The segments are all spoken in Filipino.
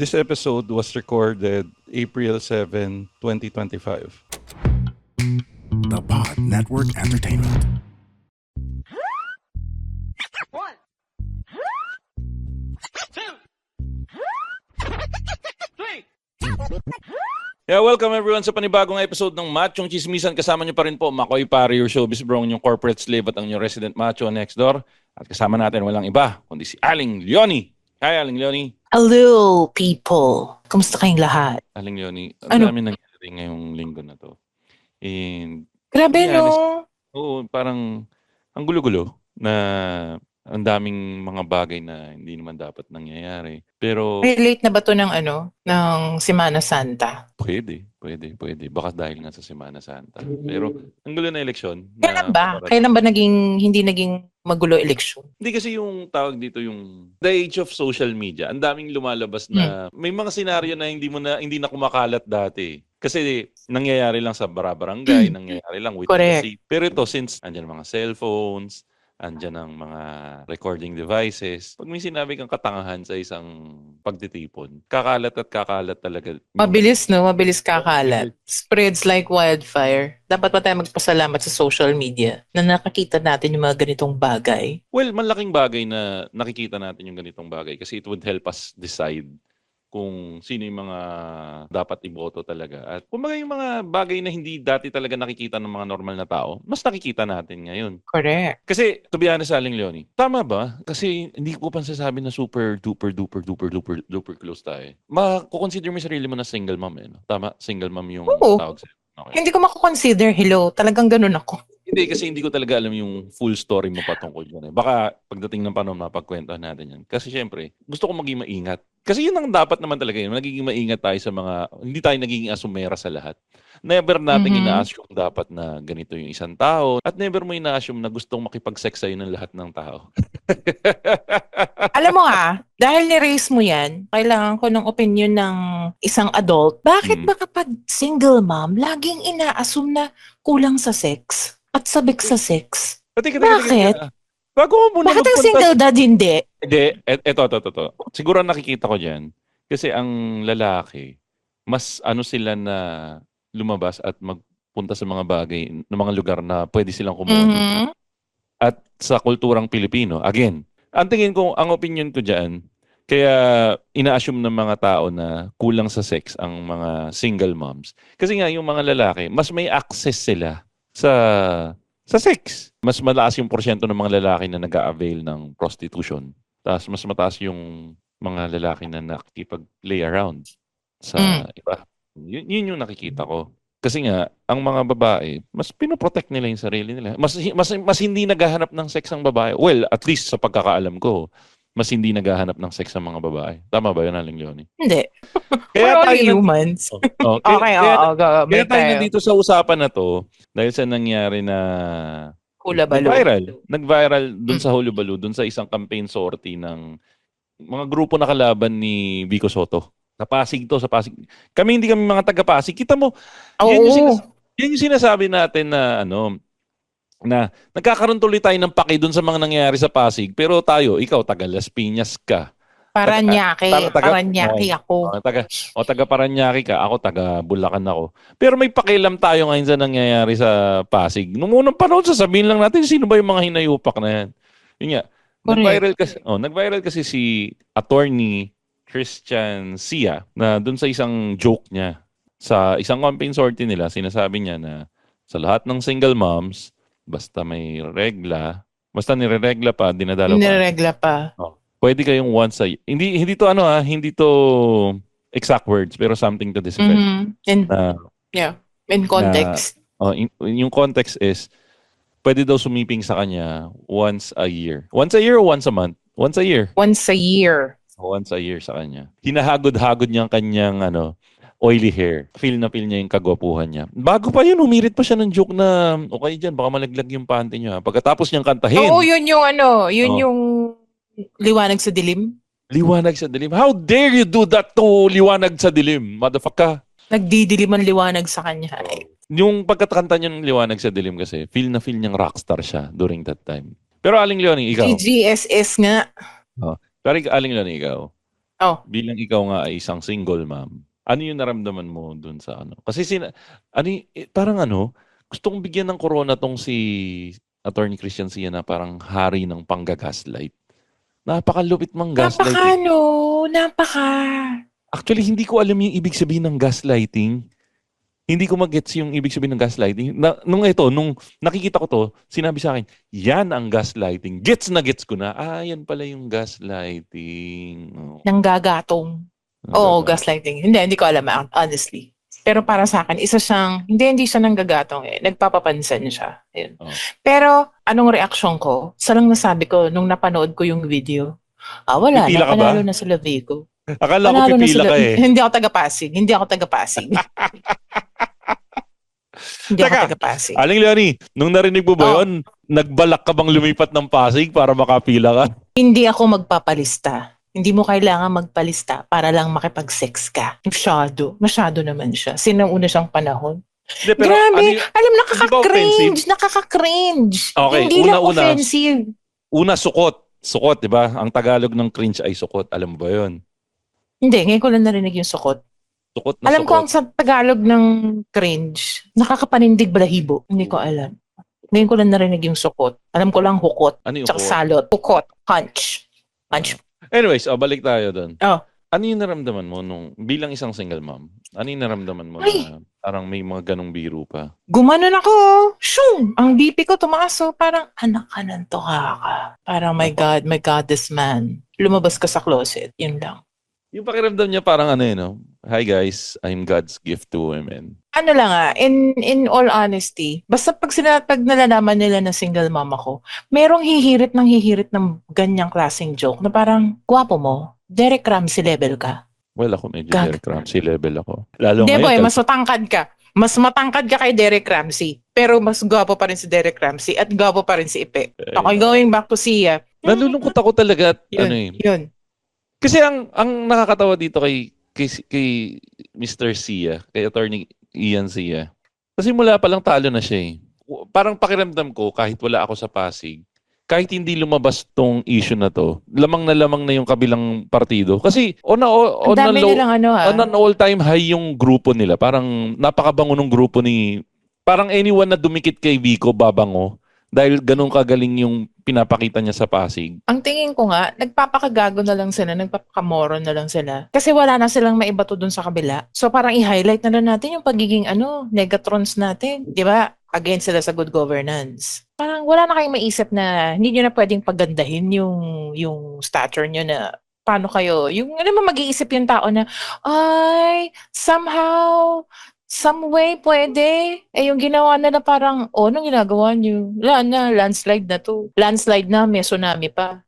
This episode was recorded April 7, 2025. The Pod Network Entertainment. One, two, three. Yeah, welcome everyone sa panibagong episode ng Machong Chismisan. Kasama niyo pa rin po, Makoy Pare, your showbiz bro, yung corporate slave at ang yung resident macho next door. At kasama natin walang iba, kundi si Aling Leonie. Hi, Aling Leonie. Hello, people. Kamusta kayong lahat? Aling Leonie, ang Ano? dami nangyari ngayong linggo na to. And, Grabe, no? oo, parang ang gulo-gulo na ang daming mga bagay na hindi naman dapat nangyayari. Pero, Relate na ba to ng ano? Ng Semana Santa? pwede, pwede, pwede. Baka dahil nga sa Semana Santa. Pero, ang gulo na eleksyon. Kailan na ba? paparating- Kailan ba naging, hindi naging magulo eleksyon? Hindi kasi yung tawag dito yung the age of social media. Ang daming lumalabas na Hmm. may mga senaryo na hindi mo na hindi na kumakalat dati. Kasi nangyayari lang sa barabarangay, nangyayari lang with Hmm. Correct. the city. Pero ito since andyan mga cellphones, andyan ang mga recording devices. Pag may sinabi kang katangahan sa isang pagtitipon, kakalat at kakalat talaga. Mabilis, no? Mabilis kakalat. Spreads like wildfire. Dapat pa tayo magpasalamat sa social media na nakakita natin yung mga ganitong bagay. Well, malaking bagay na nakikita natin yung ganitong bagay kasi it would help us decide kung sino yung mga dapat iboto talaga. At kumbaga yung mga bagay na hindi dati talaga nakikita ng mga normal na tao, mas nakikita natin ngayon. Correct. Kasi, to be honest, Aling Leonie, tama ba? Kasi hindi ko pa sasabi na super duper duper duper duper duper close tayo. Makukonsider mo yung sarili mo na single mom eh. No? Tama? Single mom yung Oo. tawag sa'yo. Okay. Hindi ko mako-consider, hello, talagang ganun ako. Hindi, kasi hindi ko talaga alam yung full story mo patungkol dyan. Eh. Baka pagdating ng panahon, mapagkwentuhan natin yan. Kasi syempre, gusto ko maging maingat. Kasi yun ang dapat naman talaga yun. Nagiging maingat tayo sa mga, hindi tayo nagiging asumera sa lahat. Never natin Mhm. ina-assume dapat na ganito yung isang tao. At never mo ina-assume na gustong makipag-sex sa'yo ng lahat ng tao. Alam mo ah, dahil ni-raise mo yan, kailangan ko ng opinion ng isang adult. Bakit Hmm. ba kapag single mom, laging ina-assume na kulang sa sex? At sabik sa sex? Pati, teka, Bakit? teka. Bago mo muna Bakit ang single dad hindi? Hindi, et- eto, eto, eto. Siguro nakikita ko dyan, kasi ang lalaki, mas ano sila na lumabas at magpunta sa mga bagay, ng mga lugar na pwede silang kumuha. Mhm. At sa kulturang Pilipino, again, ang tingin ko, ang opinion ko dyan, kaya ina-assume ng mga tao na kulang sa sex ang mga single moms. Kasi nga, yung mga lalaki, mas may access sila sa sa sex. Mas mataas yung porsyento ng mga lalaki na nag avail ng prostitution. Tapos mas mataas yung mga lalaki na nakikipag-play around sa Mm. iba. Yun, yun yung nakikita ko. Kasi nga, ang mga babae, mas pinoprotect nila yung sarili nila. Mas, mas, mas hindi naghahanap ng sex ang babae. Well, at least sa pagkakaalam ko, mas hindi naghahanap ng sex ang mga babae. Tama ba yun, Aling Leonie? Hindi. Kaya We're all humans. Oh, kaya- Okay, kaya- oo. Go, kaya tayo tayo. nandito sa usapan na to dahil sa nangyari na Hula balo. nag-viral. Nag-viral dun sa Hulubalu, dun sa isang campaign sortie ng mga grupo na kalaban ni Vico Soto. Sa Pasig to, sa Pasig. Kami hindi kami mga taga-Pasig. Kita mo, yan yung, Oo. sinas- yan yung sinasabi natin na ano, na nagkakaroon tuloy tayo ng paki dun sa mga nangyayari sa Pasig. Pero tayo, ikaw, taga Las Piñas ka. Paranaque. taga- taga- Paranaque ako. O, taga, o taga Paranaque ka, ako taga Bulacan ako. Pero may pakialam tayo ngayon sa nangyayari sa Pasig. Nung unang panahon, sasabihin lang natin sino ba yung mga hinayupak na yan. Yun nga, Correct. nag-viral kasi, oh, nag-viral kasi si attorney Christian Sia na dun sa isang joke niya. Sa isang campaign sortie nila, sinasabi niya na sa lahat ng single moms, basta may regla, basta nireregla pa, dinadalaw pa, Niregla pa. Pwede kayong once a Hindi hindi to ano ah, hindi to exact words pero something to this effect. Mhm. In, Na, yeah. In context. oh, in- yung context is pwede daw sumiping sa kanya once a year. Once a year or once a month? Once a year. Once a year. Once a year sa kanya. Hinahagod-hagod niya ang kanyang ano, oily hair. Feel na feel niya yung kagwapuhan niya. Bago pa yun, humirit pa siya ng joke na, okay dyan, baka malaglag yung panty niya. Pagkatapos niyang kantahin, Oo, yun yung ano, yun Oh. yung liwanag sa dilim. liwanag sa dilim. How dare you do that to liwanag sa dilim, motherfucker? Nagdidilim ang liwanag sa kanya. Yung pagkakanta niya ng liwanag sa dilim kasi, feel na feel niyang rockstar siya during that time. Pero Aling Leonie, ikaw. GGSS nga. Pero Aling Leonie, ikaw. Oh. bilang ikaw nga ay isang single mom, ano yung naramdaman mo dun sa ano? Kasi sina, ano, eh, parang ano, gusto kong bigyan ng corona tong si Attorney Christian Sia na parang hari ng panggagaslight. Napakalupit mang gaslight. Napaka ano, napaka. Actually, hindi ko alam yung ibig sabihin ng gaslighting. Hindi ko mag-gets yung ibig sabihin ng gaslighting. Na, nung ito, nung nakikita ko to, sinabi sa akin, yan ang gaslighting. Gets na gets ko na. Ah, yan pala yung gaslighting. Oh, Nanggagatong. Oo, gaslighting. Hindi, hindi ko alam, honestly. Pero para sa akin, isa siyang, hindi, hindi siya nanggagatong eh. Nagpapapansin siya. Ayun. Oo. Pero, anong reaksyon ko? Sa lang nasabi ko nung napanood ko yung video. Ah, wala Pipila na. ka ba? Na Vico. Akala ko Panalo na pipila ka eh. Hindi ako taga-Pasig. Hindi ako taga-Pasig. hindi ako Teka, taga-Pasig. Aling Leonie, nung narinig mo ba Oh. yun, nagbalak ka bang lumipat ng Pasig para makapila ka? Hindi ako magpapalista. Hindi mo kailangan magpalista para lang makipag-sex ka. Masyado. Masyado naman siya. Sinauna siyang panahon. Hindi, pero Grabe. ano Alam, nakaka-cringe. Nakaka-cringe. Okay, Hindi lang una-una. offensive. una, sukot. Sukot, di ba? Ang Tagalog ng cringe ay sukot. Alam mo ba yun? Hindi, ngayon ko lang narinig yung sukot. Sukot na Alam ko sukot. ang sa Tagalog ng cringe, nakakapanindig balahibo. Hindi ko alam. Ngayon ko lang narinig yung sukot. Alam ko lang hukot. ano yung sukot? salot. Hukot. Punch. Punch. Anyways, oh, balik tayo doon. Oh. Ano yung naramdaman mo nung bilang isang single mom? Ano yung naramdaman mo Ay. na parang may mga ganong biro pa? Gumanon ako. Shung! Ang BP ko tumaas. So parang, anak ka ng tuka ka. Parang, my God, my God, this man. Lumabas ka sa closet. Yun lang. Yung pakiramdam niya parang ano yun, no? Hi guys, I'm God's gift to women. ano lang ah, in, in all honesty, basta pag, sila, pag nalalaman nila na single mom ako, merong hihirit ng hihirit ng ganyang klaseng joke na parang, gwapo mo, Derek Ramsey level ka. Well, ako medyo Gag- Derek Ramsey level ako. Lalo Hindi ngayon, boy, mas matangkad ka. Mas matangkad ka kay Derek Ramsey. Pero mas gwapo pa rin si Derek Ramsey at gwapo pa rin si Ipe. Okay, going back to Sia. Nalulungkot ako talaga at Yun, ano eh. yun. Kasi ang ang nakakatawa dito kay kay, kay Mr. Sia, kay Attorney Ian Sia. Kasi mula pa lang talo na siya eh. Parang pakiramdam ko kahit wala ako sa Pasig, kahit hindi lumabas tong issue na to, lamang na lamang na yung kabilang partido. Kasi on, a, on, dami low, nilang ano ah. on an all-time high yung grupo nila. Parang napakabango ng grupo ni... Parang anyone na dumikit kay Vico, babango. Dahil ganun kagaling yung pinapakita niya sa Pasig. Ang tingin ko nga, nagpapakagago na lang sila, nagpapakamoron na lang sila. Kasi wala na silang maibato dun sa kabila. So parang i-highlight na lang natin yung pagiging ano, negatrons natin. Ba? Against sila sa good governance. Parang wala na kayong maisip na hindi nyo na pwedeng pagandahin yung, yung stature nyo na paano kayo, yung ano mo mag-iisip yung tao na, ay, somehow, some way pwede. Eh, yung ginawa na na parang, oh, anong ginagawa nyo? Wala na, landslide na to. Landslide na, may tsunami pa.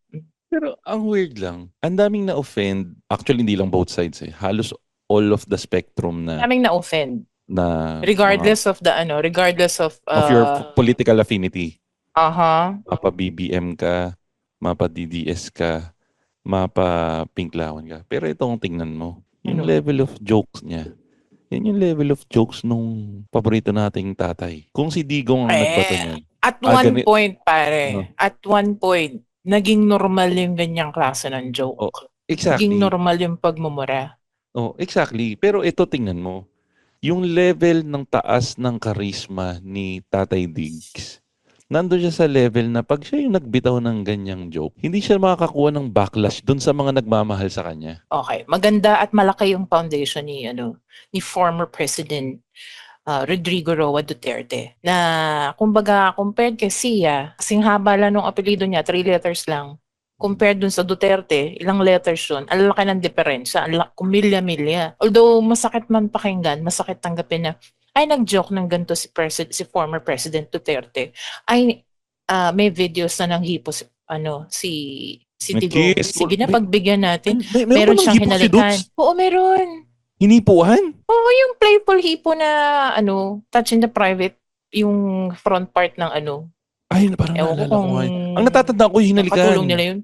Pero ang weird lang, ang daming na-offend. Actually, hindi lang both sides eh. Halos all of the spectrum na... Kaming na-offend. na Regardless of the ano, regardless of, mga- of your uh, political affinity. aha. Mapa BBM ka, mapa DDS ka, mapa Pinklawan ka. Pero itong tingnan mo, yung Ano? level of jokes niya. Yan yung level of jokes nung paborito nating tatay. Kung si Digong ang Eh, nagbato niyan. At Ah, one gani- point, pare, Ano? at one point, naging normal yung ganyang klase ng joke. Oh, Exactly. Naging normal yung pagmumura. Oh, exactly. Pero ito tingnan mo. Yung level ng taas ng karisma ni Tatay Diggs. Nandun siya sa level na pag siya yung nagbitaw ng ganyang joke, hindi siya makakakuha ng backlash dun sa mga nagmamahal sa kanya. Okay, maganda at malaki yung foundation ni ano ni former President uh, Rodrigo Roa Duterte na kumbaga compared kay Sia, kasing haba lang nung apelyido niya, three letters lang. Compared dun sa Duterte, ilang letters yun, ang laki ng diferensya, ang kumilya-milya. Although masakit man pakinggan, masakit tanggapin na, ay nag-joke ng ganito si, president, si former President Duterte. Ay, ah, may videos na nanghipo si, ano, si, si Tigo. Sige na, May- pagbigyan natin. May, Meron ba ng siyang hipo si hinalikan. Dukes? Oo, meron. Hinipuhan? Oo, yung playful hipo na, ano, touch in the private, yung front part ng ano. Ay, parang Ewan ko naalala ko kung yun. Ang natatanda ko yung hinalikan. nakatulong nila yun.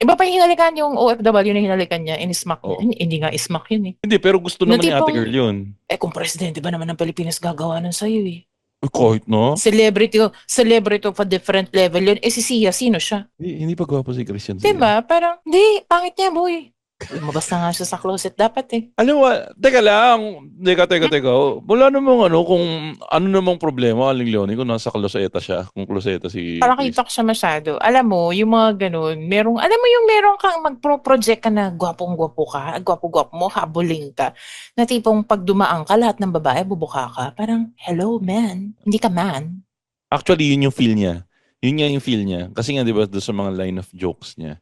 Iba pa yung hinalikan yung OFW na hinalikan niya, in-smack Oo. niya. Hindi, hindi nga ismack yun eh. Hindi, pero gusto Na naman ni Ate tipong- Girl yun. Eh kung presidente ba naman ng Pilipinas gagawa nun sa'yo eh. Uy, Kahit no? Celebrity, celebrity of a different level yun. Eh si Sia, sino siya? Hindi, hindi pa gwapo si Christian Sia. Diba? Parang, hindi, pangit niya boy. Lumabas na nga siya sa closet dapat eh. Alam mo, teka lang. Teka, teka, teka. Wala namang ano, kung ano namang problema, Aling Leonie, kung nasa kloseta siya. Kung kloseta si Parang kita ko siya masyado. Alam mo, yung mga ganun, merong, alam mo yung merong kang magpro-project ka na gwapong-gwapo ka, gwapo-gwapo mo, habuling ka, na tipong pag dumaan ka, lahat ng babae, bubuka ka. Parang, hello, man. Hindi ka man. Actually, yun yung feel niya. Yun nga yung feel niya. Kasi nga, di ba, doon sa mga line of jokes niya,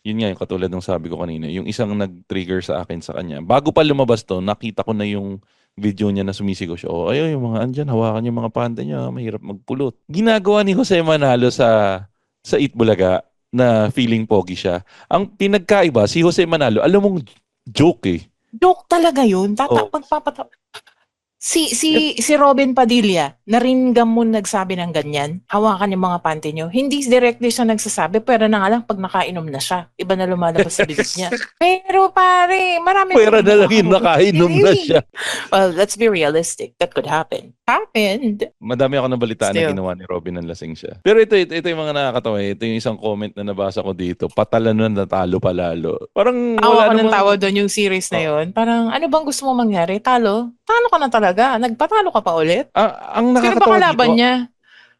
yun nga yung katulad ng sabi ko kanina, yung isang nag-trigger sa akin sa kanya. Bago pa lumabas to, nakita ko na yung video niya na sumisigaw siya. Oh, ayun, yung mga andyan, hawakan yung mga panda niya, mahirap magpulot. Ginagawa ni Jose Manalo sa sa Eat Bulaga na feeling pogi siya. Ang pinagkaiba, si Jose Manalo, alam mong joke eh. Joke talaga yun. Tata, Oh. pagpapata... Si, si, si Robin Padilla, naringgam mo nagsabi ng ganyan, hawakan yung mga panty nyo. Hindi directly siya nagsasabi, pero na nga lang pag nakainom na siya, iba na lumalabas sa bibig niya. Pero pare, marami Pwera na lang yun, nakainom na siya. Well, let's be realistic. That could happen. Happened. Madami ako nabalitaan na Still. ginawa ni Robin ng lasing siya. Pero ito, ito, ito yung mga nakakatawa. Ito yung isang comment na nabasa ko dito. Patala na natalo palalo. Parang Tawa wala ko ng namang... tawa doon yung series na Oh. yun. Parang, ano bang gusto mo mangyari? Talo? Talo ka na talaga. Nagpatalo ka pa ulit? Ah, ang Sino ba nakakatawa kalaban dito, niya?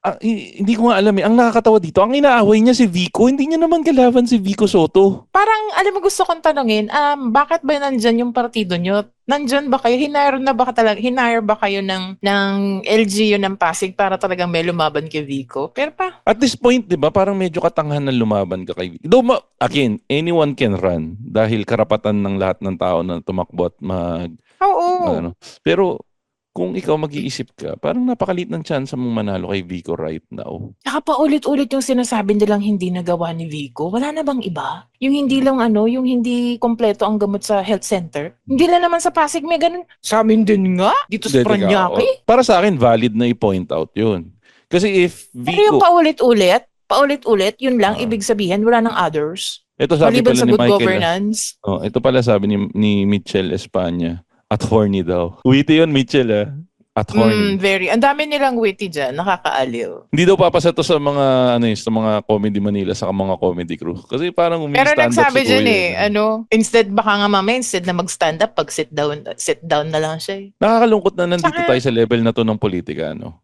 Hi- hindi ko nga alam eh. Ang nakakatawa dito, ang inaaway niya si Vico, hindi niya naman kalaban si Vico Soto. Parang, alam mo, gusto kong tanungin, um, bakit ba nandyan yung partido nyo? Nandyan ba kayo? Hinire na ba talaga? Hinire ba kayo ng, ng LGU ng Pasig para talagang may lumaban kay Vico? Pero pa, At this point, di ba, parang medyo katanghan na lumaban ka kay Vico. Though, ma- again, anyone can run dahil karapatan ng lahat ng tao na tumakbo at mag oo. ano. Pero kung ikaw mag-iisip ka, parang napakalit ng chance mong manalo kay Vico right now. Saka pa ulit-ulit yung sinasabi nilang hindi nagawa ni Vico. Wala na bang iba? Yung hindi lang ano, yung hindi kompleto ang gamot sa health center. Hindi lang naman sa Pasig may ganun. Sa amin din nga. Dito sa Paranaque. Para sa akin, valid na i-point out yun. Kasi if Pero yung Vico, paulit-ulit, paulit-ulit, yun lang, Ah. ibig sabihin, wala ng others. ito sabi Maliban pala sa ni good Michael, governance. oh, ito pala sabi ni, ni Mitchell Espanya, at horny daw. Witty yun, Mitchell, ah. At Mm, horny. very. Ang dami nilang witty dyan. Nakakaaliw. Hindi daw papasa to sa mga, ano yun, sa mga comedy Manila, sa mga comedy crew. Kasi parang Pero umi-stand up nagsabi si dyan Kuya, eh, ano, instead baka nga mamaya, instead na mag-stand up, pag sit down, sit down na lang siya eh. Nakakalungkot na nandito Saka- tayo sa level na to ng politika, no?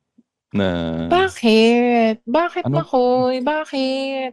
Na, Bakit? Bakit, Ano? Makoy? Bakit?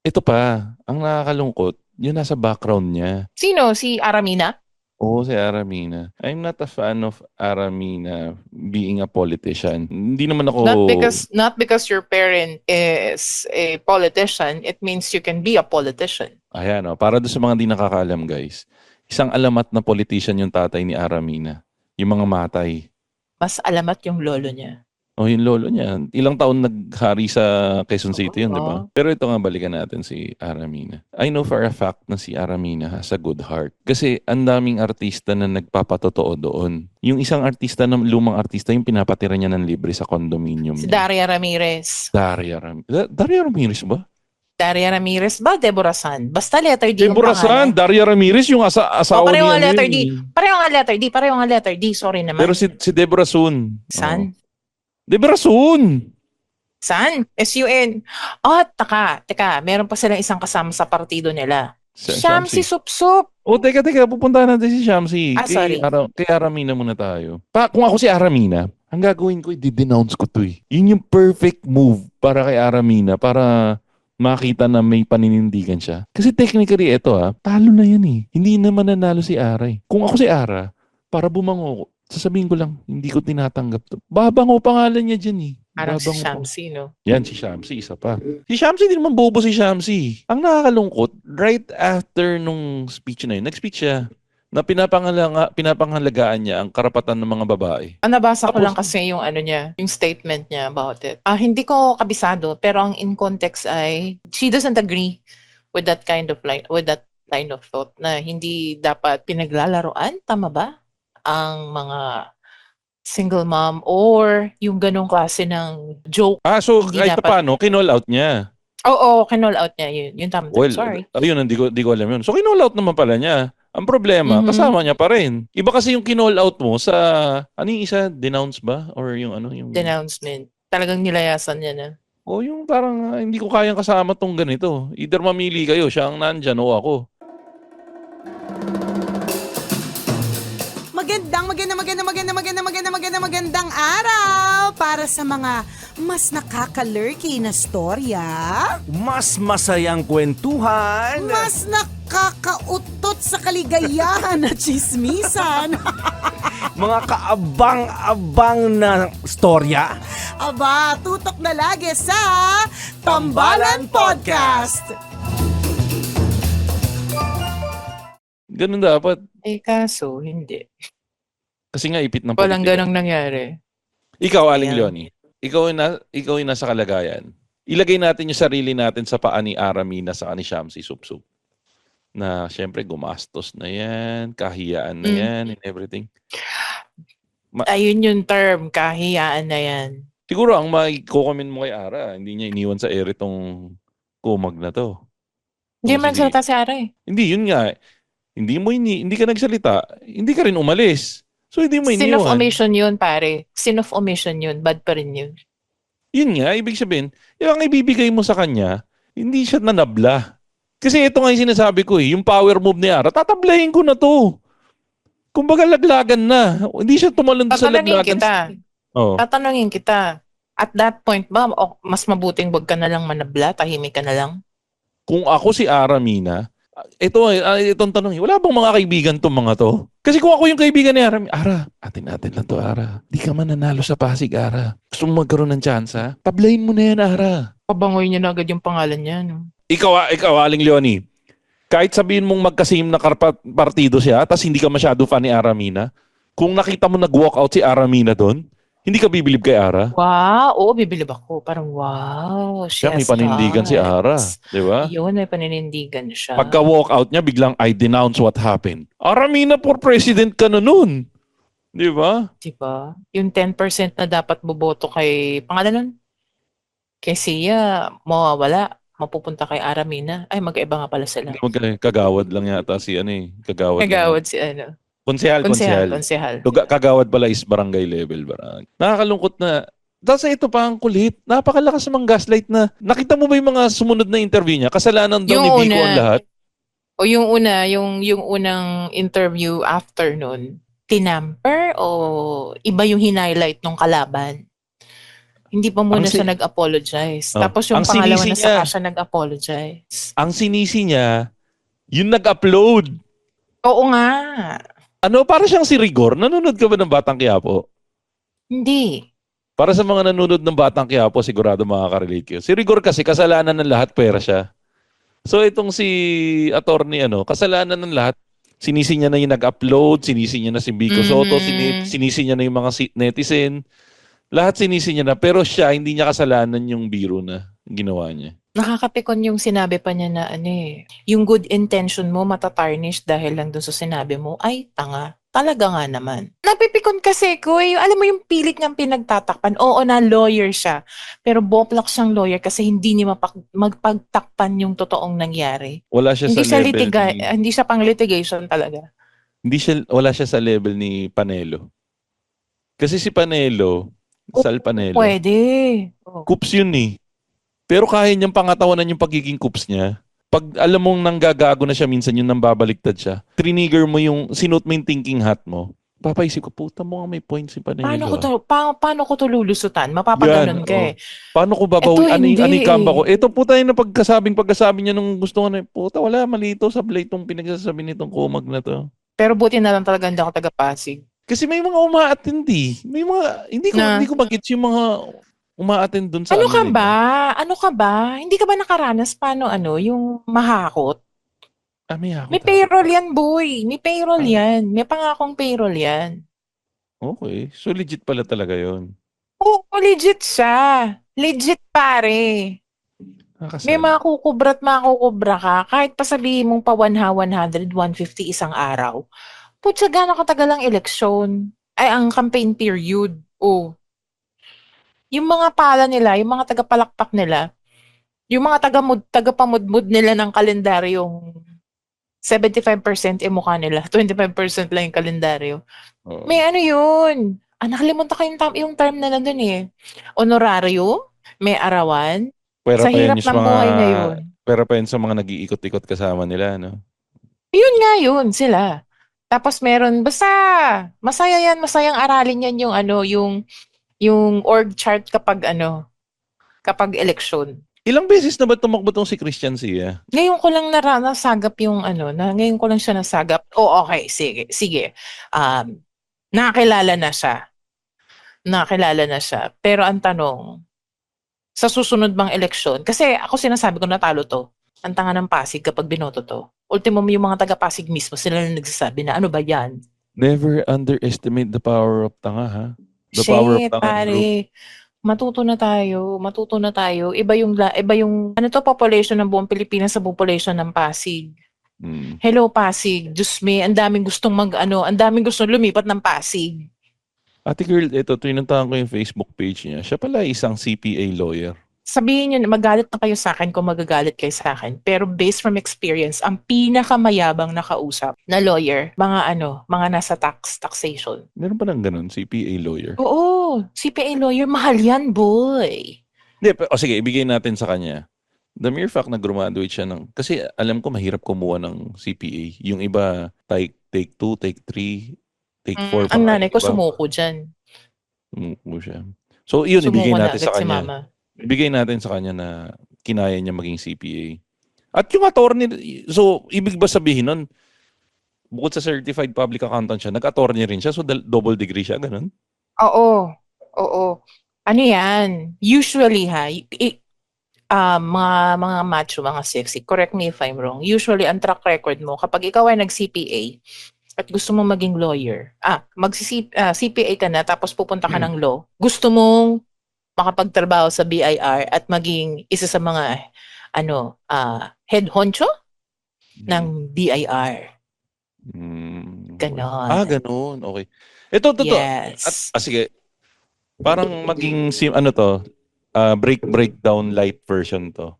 ito pa, ang nakakalungkot, yun nasa background niya. Sino? Si Aramina? Oo, si Aramina. I'm not a fan of Aramina being a politician. Hindi naman ako... Not because not because your parent is a politician, it means you can be a politician. Ayan, oh, para doon sa mga di nakakaalam, guys. Isang alamat na politician yung tatay ni Aramina. Yung mga matay. Mas alamat yung lolo niya. O yung lolo niya. Ilang taon naghari sa Quezon City yun, di ba? Pero ito nga, balikan natin si Aramina. I know for a fact na si Aramina has a good heart. Kasi ang daming artista na nagpapatotoo doon. Yung isang artista, na lumang artista, yung pinapatira niya ng libre sa condominium Si niya. Daria Ramirez. Daria Ramirez. Da- Daria Ramirez ba? Daria Ramirez ba? Deborah San? Basta letter D Deborah San. Daria Ramirez, yung asa asawa O, pareho niya. nga letter yun D. eh. Pareho nga letter D. Pareho nga letter D. Sorry naman. Pero si, si Deborah Sun. San? Oo. Deborah Sun! San? S-U-N. Oh, taka. Teka, meron pa silang isang kasama sa partido nila. Si- Shamsi Supsup. O, teka, teka. Pupuntahan natin si Shamsi. Ah, Kay sorry. Ara- kay Aramina muna tayo. Pa, kung ako si Aramina, ang gagawin ko, i-denounce ko to eh. Yun yung perfect move para kay Aramina, para makita na may paninindigan siya. Kasi technically, eto ha, talo na yan eh. Hindi naman nanalo si Ara eh. Kung ako si Ara, para bumango ko, sasabihin ko lang, hindi ko tinatanggap to. Babango pangalan niya dyan eh. Parang si. Shamsi, no? Yan, si Shamsi, isa pa. Si Shamsi, hindi naman bobo si Shamsi. Ang nakakalungkot, right after nung speech na yun, nag-speech siya na pinapangalaga, pinapangalagaan niya ang karapatan ng mga babae. Ah, nabasa ko Tapos- lang kasi yung ano niya, yung statement niya about it. Ah, hindi ko kabisado, pero ang in context ay she doesn't agree with that kind of line with that line of thought na hindi dapat pinaglalaroan, tama ba? Ang mga single mom or yung ganong klase ng joke. Ah, so Hindi kahit dapat. paano, kinall out niya. Oo, kinall out niya yun. Yun tama. Well, Sorry. ayun, hindi ko, hindi ko alam yun. So kinall out naman pala niya. Ang problema, Mhm. kasama niya pa rin. Iba kasi yung kinall out mo sa, ano yung isa, denounce ba? Or yung ano, yung... Denouncement. Talagang nilayasan niya na. O yung parang ah, hindi ko kayang kasama tong ganito. Either mamili kayo, siya ang nandyan o ako. Magandang, magandang, magandang, magandang, magandang, magandang, magandang, magandang araw para sa mga mas nakaka-lurky na storya, Mas masayang kwentuhan. mas nakakautot sa kaligayahan na chismisan. mga kaabang-abang na storya. Aba, tutok na lagi sa Tambalan Podcast. Ganun dapat. Eh kaso, hindi. Kasi nga ipit ng Walang politika. ganong nangyari. Ikaw, Aling Ayan. Leonie, ikaw yung, na, ikaw yung nasa kalagayan. Ilagay natin yung sarili natin sa paa ni Aramina sa ni Shamsi Supsup. Na syempre gumastos na yan, kahiyaan na Mm. yan, and everything. Ayun yung term, kahiyaan na yan. Siguro ang mai-comment mo kay Ara, hindi niya iniwan sa ere tong kumag na to. Hindi man salita si Ara eh. Hindi, yun nga. Hindi mo ini, hindi ka nagsalita, hindi ka rin umalis. So hindi mo Sin of iniwan. omission yun, pare. Sin of omission yun. Bad pa rin yun. Yun nga, ibig sabihin, yung ang ibibigay mo sa kanya, hindi siya nanabla. Kasi ito nga yung sinasabi ko eh, yung power move ni Ara, tatablahin ko na to. Kumbaga laglagan na. Hindi siya tumalon sa laglagan. kita. Oh. Tatanungin kita. At that point ba, o, mas mabuting wag ka na lang manabla, tahimik ka na lang? Kung ako si Ara Mina, ito, ah, itong tanong, wala bang mga kaibigan tong mga to? Kasi kung ako yung kaibigan ni Ara, Ara, atin natin lang to, Ara. Di ka man nanalo sa Pasig, Ara. Gusto mo magkaroon ng tsansa? Tablahin mo na yan, Ara. Pabangoy niya na agad yung pangalan niya. No? ikaw, ah, ikaw, Aling Leonie, kahit sabihin mong magkasim na partido siya, tapos hindi ka masyado fan ni Aramina, kung nakita mo nag-walkout si Aramina doon, hindi ka bibilib kay Ara. Wow, oo, bibilib ako. Parang wow, she Siya, may has panindigan si Ara. guts. Di ba? Yun, may paninindigan siya. Pagka-walkout niya, biglang, I denounce what happened. Aramina for president ka na nun. Di ba? Diba? Yung 10% na dapat boboto kay, pangalan nun? Kay Sia, mawawala. Mapupunta kay Aramina. Ay, magkaiba nga pala sila. Kagawad lang yata si ano eh. Kagawad. lang. Nagawad si ano. Konsehal, Konsehal. konsehal. Tuga- Kagawad pala is barangay level. Barang. Nakakalungkot na. Tapos ito pa ang kulit. Napakalakas ng gaslight na. Nakita mo ba yung mga sumunod na interview niya? Kasalanan daw Yung ni Vico una. ang lahat. O yung una, yung, yung unang interview after nun, tinamper o iba yung hinighlight ng kalaban? Hindi pa muna Ang si- siya nag-apologize. Oh. Tapos yung Ang pangalawa na saka siya nag-apologize. Ang sinisi niya, yung nag-upload. Oo nga. Ano, para siyang si Rigor. Nanonood ka ba ng Batang Quiapo? Hindi. Para sa mga nanonood ng Batang Quiapo, sigurado makaka-relate kayo. Si Rigor kasi, kasalanan ng lahat, pera siya. So itong si attorney, ano, kasalanan ng lahat, sinisi niya na yung nag-upload, sinisi niya na si Vico Soto, Mhm. sini- sinisi niya na yung mga si- netizen. Lahat sinisi niya na, pero siya, hindi niya kasalanan yung biro na ginawa niya. Nakakapikon yung sinabi pa niya na ano eh, yung good intention mo matatarnish dahil lang dun sa sinabi mo, ay tanga. Talaga nga naman. Napipikon kasi ko, eh, alam mo yung pilit niyang pinagtatakpan. Oo na lawyer siya, pero boplak siyang lawyer kasi hindi niya mapak- magpagtakpan yung totoong nangyari. Wala siya Hindi sa siya level litiga, ni, hindi siya pang litigation talaga. hindi siya, wala siya sa level ni Panelo. Kasi si Panelo, Oh, Sal Panelo, Pwede. Oh. Coops yun eh. Pero kaya niyang pangatawanan yung pagiging coops niya. Pag alam mong nanggagago na siya minsan, yung nang babaliktad siya, trinigger mo yung, sinuot mo yung thinking hat mo, papaisip ko, puta mo nga may point si Panelo. Paano ko to, pa, paano ko to lulusutan? Mapapaganon ka oh. eh. Paano ko babawi? Ito, Ano yung hindi ano kamba eh. ko? Ito puta yung pagkasabing pagkasabi niya nung gusto ko na, puta wala, malito sa blade tong pinagsasabi nitong kumag na to. Pero buti na lang talaga hindi ako taga-Pasig. Kasi may mga uma-attend eh. May mga, hindi ko, Na? hindi ko magets yung mga uma-attend dun sa Ano ka eh. ba? Ano ka ba? Hindi ka ba nakaranas paano ano, yung mahakot? Ah, may ako May payroll yan, boy. May payroll Ah. yan. May pangakong payroll yan. Okay. So legit pala talaga yon. Oo, legit siya. Legit pare. May mga kukubra at makukubra ka. Kahit pa sabihin mong pa 100, 150 isang araw. Putsa, gano'ng katagal ang eleksyon? Ay, ang campaign period. Oh. Yung mga pala nila, yung mga tagapalakpak nila, yung mga taga-mud, tagapamudmud nila ng kalendaryong 75% yung mukha nila, 25% lang yung kalendaryo. Oo. May ano yun? Ah, nakalimutan ko yung, tam- yung term na nandun eh. Honorario, may arawan. Pera sa hirap ng buhay ngayon. Pera pa yan sa mga nag-iikot-ikot kasama nila, no? Yun nga yun, sila. Tapos meron, basta, masaya yan, masayang aralin yan yung ano, yung, yung org chart kapag ano, kapag eleksyon. Ilang beses na ba tumakbo tong si Christian Sia? Ngayon ko lang nara, nasagap yung ano, na, ngayon ko lang siya nasagap. Oh, okay, sige, sige. Um, nakakilala na siya. Nakakilala na siya. Pero ang tanong, sa susunod bang eleksyon, kasi ako sinasabi ko natalo to, ang tanga ng Pasig kapag binoto to. Ultimo yung mga taga-Pasig mismo, sila na nagsasabi na ano ba yan? Never underestimate the power of tanga, ha? The power of Shit, tanga. bro. pare. Matuto na tayo, matuto na tayo. Iba yung, iba yung, ano to, population ng buong Pilipinas sa population ng Pasig. Mm. Hello Pasig, Diyos me, ang daming gustong mag ano, ang daming gustong lumipat ng Pasig. Ate girl, ito, tinuntahan ko yung Facebook page niya. Siya pala isang CPA lawyer. Sabihin niyo, magalit na kayo sa akin kung magagalit kayo sa akin. Pero based from experience, ang pinakamayabang nakausap na lawyer, mga ano, mga nasa tax, taxation. Meron pa ng ganun, CPA lawyer. Oo, CPA lawyer, mahal yan, boy. Hindi, o sige, ibigay natin sa kanya. The mere fact na graduate siya ng... Kasi alam ko mahirap kumuha ng CPA. Yung iba, take, take 2, take 3, take 4. Mm, ang nanay ko sumuko dyan. Sumuko siya. So, yun, Sumuko ibigay na natin agad sa si kanya. mama. Ibigay natin sa kanya na kinaya niya maging CPA. At yung attorney, so, ibig ba sabihin nun, bukod sa certified public accountant siya, nag-attorney rin siya, so double degree siya, ganun? Oo. Oo. Ano yan? Usually ha, y- i- ah, mga, mga macho, mga sexy, correct me if I'm wrong. Usually, ang track record mo, kapag ikaw ay nag-CPA at gusto mong maging lawyer, ah, mag-CPA ka na tapos pupunta ka ng law, gusto mong makapagtrabaho sa BIR at maging isa sa mga ano, ah, head honcho ng BIR. Mm, Ganon. Ah, ganun. Okay. Ito, ito, ito. At, Yes. ah, sige. Parang maging, sim, ano to, ah, break, breakdown light version to.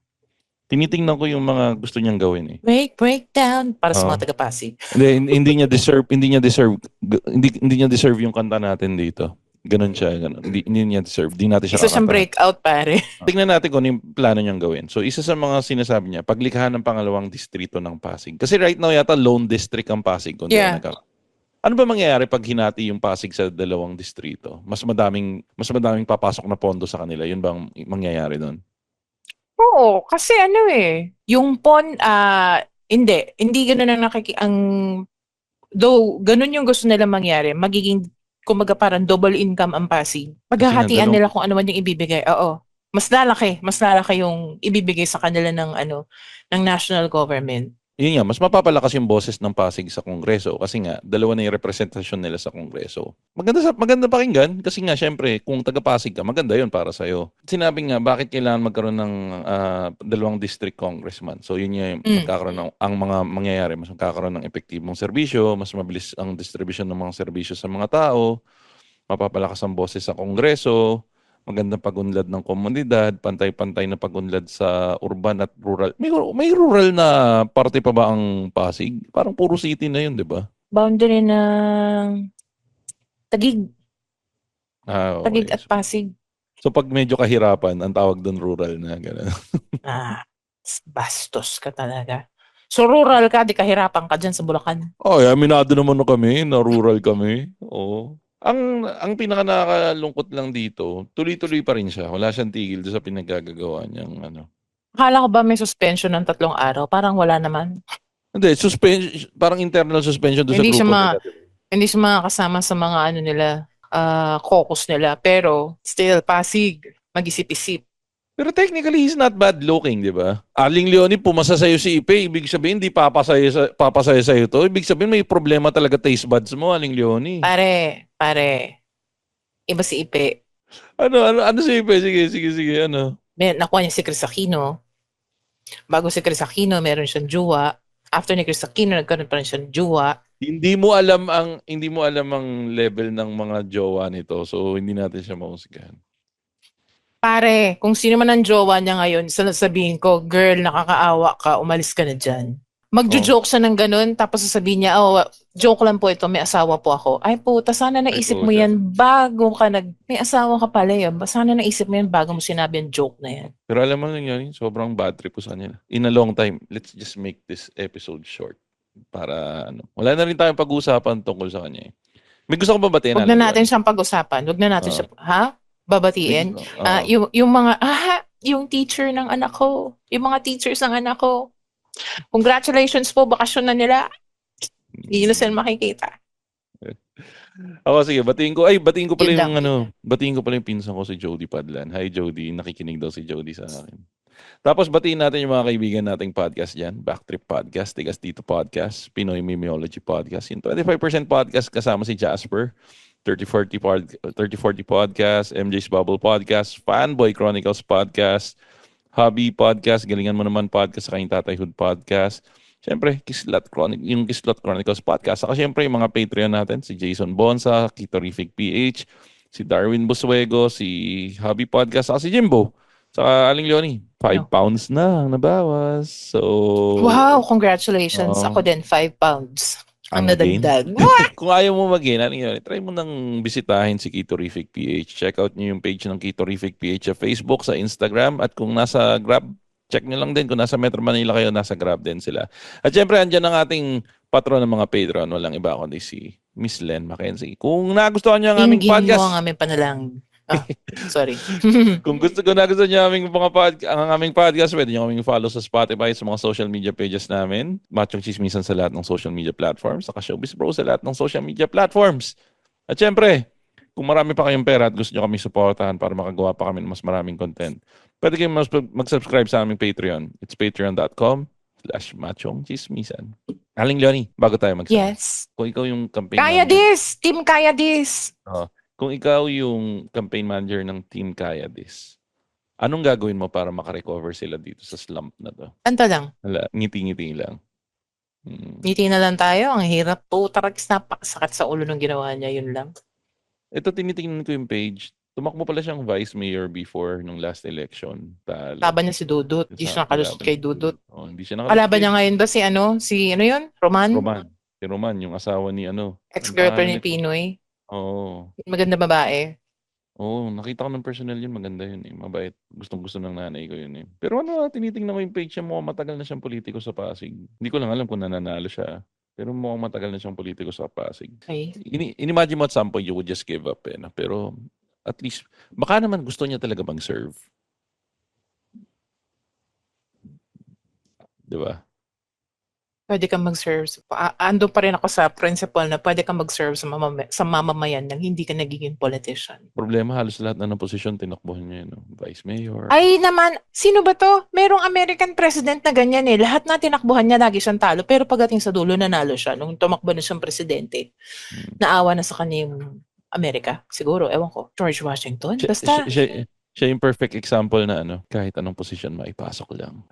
Tinitingnan ko yung mga gusto niyang gawin eh. Break, breakdown para sa Oo. mga taga-Pasig. Hindi, hindi niya deserve, hindi niya deserve, hindi, hindi niya deserve yung kanta natin dito. Ganun siya, ganun. Hindi, hindi niya deserve. Hindi natin siya Isa siyang breakout, pare. Tingnan natin kung ano yung plano niyang gawin. So, isa sa mga sinasabi niya, paglikha ng pangalawang distrito ng Pasig. Kasi right now yata lone district ang Pasig. Kung Yeah. nagka- Ano ba mangyayari pag hinati yung Pasig sa dalawang distrito? Mas madaming mas madaming papasok na pondo sa kanila. Yun bang mangyayari doon? Oo, kasi ano eh, yung pon, ah, hindi, hindi ganun ang nakiki, ang, though, ganun yung gusto nila mangyari, magiging, kumbaga parang double income ang Pasig. Paghahatian nila kung ano man yung ibibigay, oo. Mas lalaki, mas lalaki yung ibibigay sa kanila ng ano, ng national government. Yun nga, mas mapapalakas yung boses ng Pasig sa Kongreso kasi nga, dalawa na yung representasyon nila sa Kongreso. Maganda, sa, maganda pakinggan kasi nga, syempre, kung taga-Pasig ka, maganda yun para sa'yo. Sinabi nga, bakit kailangan magkaroon ng ah, dalawang district congressman? So, yun yung Mm. magkakaroon ng, ang mga mangyayari, mas magkakaroon ng epektibong serbisyo, mas mabilis ang distribution ng mga serbisyo sa mga tao, mapapalakas ang boses sa Kongreso, magandang pagunlad ng komunidad, pantay-pantay na pagunlad sa urban at rural. May, may rural na parte pa ba ang Pasig? Parang puro city na yun, di ba? Boundary ng Tagig, Ah, okay. Tagig at Pasig. So pag medyo kahirapan, ang tawag doon rural na gano'n. Ah, bastos ka talaga. So rural ka, di kahirapan ka dyan sa Bulacan. oh, yeah, aminado naman na kami, na rural kami. Oo. Ang ang pinaka nakakalungkot lang dito, tuloy-tuloy pa rin siya. Wala siyang tigil doon sa pinagagagawa niyang ano. Akala ko ba may suspension ng tatlong araw? Parang wala naman. Hindi, suspension, parang internal suspension doon sa Hindi grupo siya ma-. Hindi siya makakasama sa mga ano nila, ah, caucus nila. Pero still, Pasig, mag-isip-isip. Pero technically, he's not bad looking, di ba? Aling Leonie, pumasa sa'yo si Ipe. Ibig sabihin, di papasaya, sa, papasaya sa'yo to. Ibig sabihin, may problema talaga taste buds mo, Aling Leonie. Pare, pare, iba si Ipe. Ano, ano, ano si Ipe? Sige, sige, sige, ano? May, nakuha niya si Chris Aquino. Bago si Chris Aquino, meron siyang jowa. After ni Chris Aquino, nagkaroon pa rin siyang jowa. Hindi mo alam ang hindi mo alam ang level ng mga jowa nito. So hindi natin siya mahusgahan. Pare, kung sino man ang jowa niya ngayon, sa- sabihin ko, girl, nakakaawa ka, umalis ka na dyan. Magjo-joke siya ng ganun, tapos sasabihin niya, oh, joke lang po ito, may asawa po ako. Ay puta, sana naisip mo puta. yan bago ka nag... May asawa ka pala yun. Sana naisip mo yan bago mo sinabi yung joke na yan. Pero alam mo lang yun, sobrang bad trip ko sa kanila. In a long time, let's just make this episode short. Para ano. Wala na rin tayong pag-uusapan tungkol sa kanya eh. May gusto ko ba batiin? Huwag na natin siyang pag-usapan. Huwag na natin Oo. siya, ha? Babatiin? Oo. Ah, yung, yung mga, ah, yung teacher ng anak ko. Yung mga teachers ng anak ko. Congratulations po, bakasyon na nila. Hindi na sila makikita. Ako sige, batiin ko. Ay, batiin ko pala Yun yung lang. ano, batiin ko pala yung pinsan ko si Jody Padlan. Hi Jody, nakikinig daw si Jody sa akin. Tapos batiin natin yung mga kaibigan nating podcast diyan, Backtrip Podcast, Tigas Dito Podcast, Pinoy Mimeology Podcast, yung 25% podcast kasama si Jasper, 3040 pod, 3040 Podcast, MJ's Bubble Podcast, Fanboy Chronicles Podcast, Hobby Podcast, Galingan mo naman podcast, saka yung Tatayhood Podcast. Siyempre, Kislat Chronic, yung Kislat Chronicles Podcast. Saka siyempre, yung mga Patreon natin, si Jason Bonsa, Kitorific PH, si Darwin Buswego, si Hobby Podcast, saka si Jimbo. Saka Aling Leonie, 5 Ano? pounds na ang nabawas. So, Wow, congratulations. Oo. Ako din, 5 pounds. Ang nadagdag. kung ayaw mo mag-in, Aling Leonie, try mo nang bisitahin si Kitorific PH. Check out nyo yung page ng Kitorific PH sa Facebook, sa Instagram, at kung nasa Grab, check nyo lang din. Kung nasa Metro Manila kayo, nasa Grab din sila. At syempre, andyan ang ating patron ng mga Patreon. Walang iba kundi si Miss Len Mackenzie. Kung nagustuhan nyo ang aming Tingin podcast, mo ang aming panalang. Ah, sorry. kung gusto ko nagustuhan nyo ang aming mga pod, ang aming podcast, pwede nyo kaming follow sa Spotify, sa mga social media pages namin. Machong Chismisan sa lahat ng social media platforms. Saka Showbiz Bro sa lahat ng social media platforms. At syempre, kung marami pa kayong pera at gusto nyo kami supportahan para makagawa pa kami ng mas maraming content, pwede kayong mas- mag-subscribe sa aming Patreon. It's patreon.com slash machong chismisan. Aling Leonie, bago tayo mag yes. Kung ikaw yung campaign Kaya manager- this! Team Kaya this! Kung ikaw yung campaign manager ng Team Kaya This, anong gagawin mo para makarecover sila dito sa slump na to? Anto lang. Wala, ngiti-ngiti lang. Hmm. Ngiti na lang tayo. Ang hirap po. Tarakis napakasakit sa ulo ng ginawa niya. Yun lang. Ito, tinitingnan ko yung page. Tumakbo pala siyang vice mayor before nung last election. Talo. Laban niya si Dudut. Hindi siya nakalusot kay Dudut. Oh, hindi siya nakalusot. Kalaban niya ngayon ba si ano? Si ano yun? Roman? Roman. Si Roman, yung asawa ni ano. Ex-girlfriend ni Pinoy. Oo. Maganda babae. Oo, nakita ko ng personal yun. Maganda yun eh. Mabait. Gustong gusto ng nanay ko yun eh. Pero ano, tinitingnan ko yung page niya. Mukhang matagal na siyang politiko sa Pasig. Hindi ko lang alam kung nananalo siya. Pero mukhang matagal na siyang politiko sa Pasig. Okay. Ini inimagine mo at some point you would just give up eh. no? Pero at least, baka naman gusto niya talaga mag-serve. Di ba? Pwede kang mag-serve. ah, Ando pa rin ako sa principle na pwede kang mag-serve sa, mamama- sa mamamayan nang hindi ka nagiging politician. Problema, halos lahat na ng posisyon tinakbuhan niya. No? Vice Mayor. Ay naman, sino ba to? Merong American president na ganyan eh. Lahat na tinakbuhan niya lagi siyang talo. Pero pagdating sa dulo, nanalo siya. Nung tumakbo na siyang presidente, Hmm. naawa na sa kanya yung Amerika. Siguro, ewan ko. George Washington? Basta, siya, siya, siya yung perfect example na ano, kahit anong posisyon maipasok lang.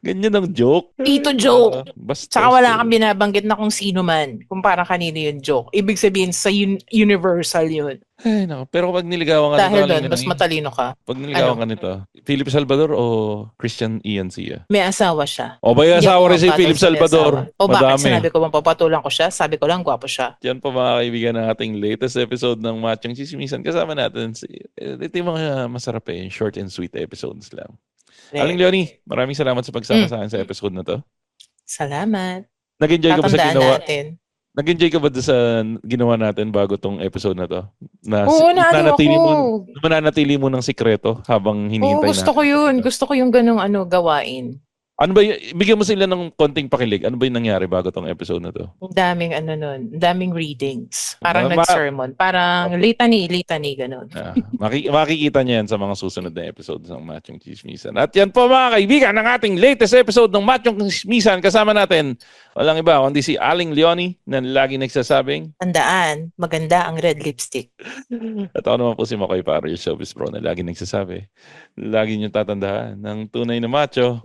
Ganyan ang joke. Tito joke. Ah, basta. Tsaka wala kang binabanggit na kung sino man. Kung parang kanino yung joke. Ibig sabihin, sa un- universal yun. Ay, nako. Pero pag niligawan ka Dahil nito, doon, mas matalino ka. Pag niligawan ano? ka nito, Philip Salvador o Christian Ian Sia? May asawa siya. O ba yung asawa rin si Philip Salvador? O bakit Madami. sinabi ko bang papatulan ko siya? Sabi ko lang, gwapo siya. Yan po mga kaibigan ng ating latest episode ng Machong Chismisan. Kasama natin si, eh, ito yung mga masarap eh, short and sweet episodes lang. Aling Leonie, maraming salamat sa pagsama Mm. sa akin sa episode na to. Salamat. Nag-enjoy ka ba sa ginawa? natin. Nag-enjoy ka ba doon sa ginawa natin bago tong episode na to? Na, Oo, naano nanatili ako. mo, mananatili mo ng sikreto habang Oo, hinihintay gusto ko yun. Gusto ko yung ganong ano, gawain. Ano ba y- bigyan mo sila ng konting pakilig. Ano ba yung nangyari bago tong episode na to? Ang daming ano nun, ang daming readings. Parang Ma- nag-sermon. Parang litany, litany, ganon. Ah, maki- makikita niyo yan sa mga susunod na episodes ng Machong Chismisan. At yan po mga kaibigan ng ating latest episode ng Machong Chismisan. Kasama natin, walang iba, kundi si Aling Leonie na lagi nagsasabing. Tandaan, maganda ang red lipstick. At ako naman po si Makoy Parrish Showbiz Pro na lagi nagsasabi. Lagi niyo tatandaan ng tunay na macho,